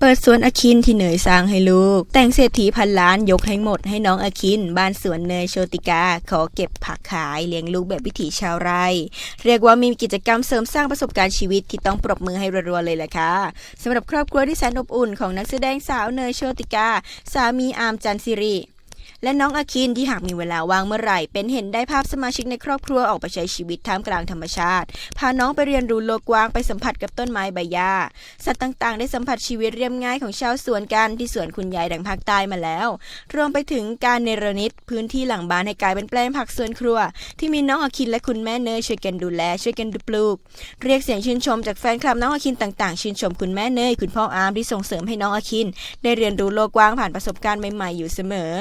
เปิดสวนอคินที่เหนยสร้างให้ลูก แต่งเศรษฐีพันล้านยกให้หมดให้น้องอคิน บ้านสวนเนยโชติกา ขอเก็บผักขายเลี้ยงลูกแบบวิถีชาวไร่ เรียกว่ามีกิจกรรมเสริมสร้างประสบการณ์ชีวิตที่ต้องปรบมือให้รัวๆเลยแหละค่ะสำหรับครอบครัวที่แสนอบอุ่นของนักแสดงสาวเนยโชติกา สามีอาร์มจันทร์สิริ และน้องอาคินที่หากมีเวลาว่างเมื่อไหร่ เป็นเห็นได้ภาพสมาชิกในครอบครัวออกไปใช้ชีวิตท่ามกลางธรรมชาติ พาน้องไปเรียนรู้โลกกว้างไปสัมผัสกับต้นไม้ใบหญ้าสัตว์ต่างๆ ได้สัมผัสชีวิตเรียบง่ายของชาวสวนกันที่สวนคุณยายดังภาคใต้มาแล้ว รวมไปถึงการเนรนิตพื้นที่หลังบ้านให้กลายเป็นแปลงผักสวนครัว ที่มีน้องอาคินและคุณแม่เนยช่วยกันดูแลช่วยกันดูปลูก เรียกเสียงชื่นชมจากแฟนคลับน้องอาคินต่างๆชื่นชมคุณแม่เนยคุณพ่ออาร์มที่ส่งเสริมให้น้องอาคิน ได้เรียนรู้โลกกว้างผ่านประสบการณ์ใหม่ๆอยู่เสมอ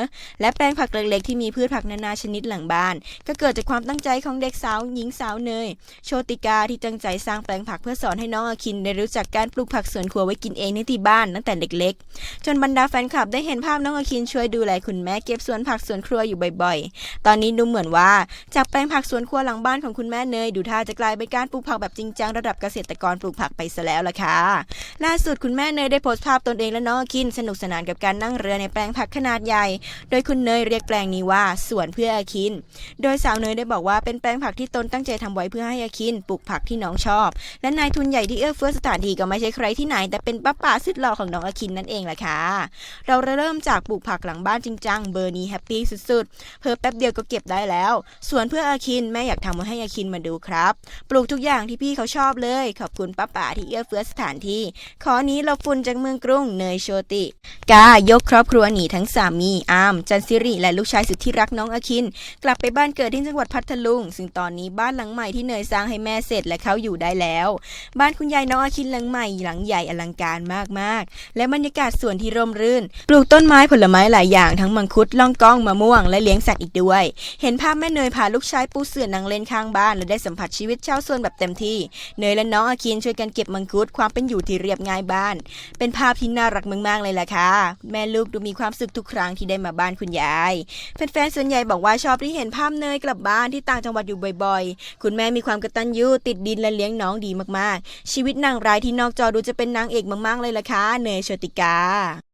และแปลงผักเล็กๆที่มีพืชผักนานาชนิดหลังบ้าน ก็เกิดจากความตั้งใจของเด็กสาวหญิงสาวเนย โชติกาที่ตั้งใจสร้างแปลงผักเพื่อสอนให้น้องอาคินได้รู้จักการปลูกผักสวนครัวไว้กินเองในที่บ้านตั้งแต่เด็กๆ จนบรรดาแฟนคลับได้เห็นภาพน้องอาคินช่วยดูแลคุณแม่เก็บสวนผักสวนครัวอยู่บ่อยๆ ตอนนี้ดูเหมือนว่าจากแปลงผักสวนครัวหลังบ้านของคุณแม่เนยดูท่าจะกลายเป็นการปลูกผักแบบจริงจังระดับเกษตรกรปลูกผักไปซะแล้วล่ะค่ะล่าสุดคุณแม่เนยได้โพสต์ภาพตนเองและน้องอาคินสนุกสนานกับการนั่งเรือในแปลงผักขนาดใหญ่ โดยคุณเนยเรียกแปลงนี้ว่าสวนเพื่ออาคิน โดยสาวเนยได้บอกว่าเป็นแปลงผักที่ตนตั้งใจทำไว้เพื่อให้อาคินปลูกผักที่น้องชอบ และนายทุนใหญ่ที่เอื้อเฟื้อสถานที่ก็ไม่ใช่ใครที่ไหน แต่เป็นป้าป่าสุดหล่อของน้องอาคินนั่นเองแหละค่ะ เราเริ่มจากปลูกผักหลังบ้านจริงจังเบอร์นี้แฮปปี้สุดๆ เพิ่มแป๊บเดียวก็เก็บได้แล้ว สวนเพื่ออาคินแม่อยากทำมาให้อาคินมาดูครับ ปลูกทุกอย่างที่พี่เขาชอบเลย ขอบคุณป้าป่าที่เอื้อเฟื้อสถานที่ ขอนี้เราฝุ่นจากเมืองกรุงเนยโชติกายกครอบครัวหนีทั้งสามีอามจันซิริและลูกชายสุดที่รักน้องอาคิน กลับไปบ้านเกิดที่จังหวัดพัทลุง ซึ่งตอนนี้บ้านหลังใหม่ที่เนยสร้างให้แม่เสร็จและเขาอยู่ได้แล้ว บ้านคุณยายน้องอาคินหลังใหม่หลังใหญ่อลังการมากๆ และบรรยากาศสวนที่ร่มรื่น ปลูกต้นไม้ผลไม้หลายอย่างทั้งมังคุดล่องก้องมะม่วงและเลี้ยงสัตว์อีกด้วย เห็นภาพแม่เนยพาลูกชายปูเสื่อนั่งเล่นข้างบ้านและได้สัมผัสชีวิตชาวสวนแบบเต็มที่ เนยและน้องอาคินช่วยกันเก็บมังคุดความเป็นอยู่ที่เรียบง่ายบ้าน เป็นภาพที่น่ารักมากๆเลยล่ะค่ะ แม่ลูกดูมีความสุขทุกครั้งที่ได้มาบ้านคุณยาย แฟนๆส่วนใหญ่บอกว่าชอบที่เห็นภาพเนยกลับบ้านที่ต่างจังหวัดอยู่บ่อยๆ คุณแม่มีความกระตันยูติดดินและเลี้ยงน้องดีมากๆ ชีวิตนางร้ายที่นอกจอดูจะเป็นนางเอกมากๆเลยล่ะค่ะเนยโชติกา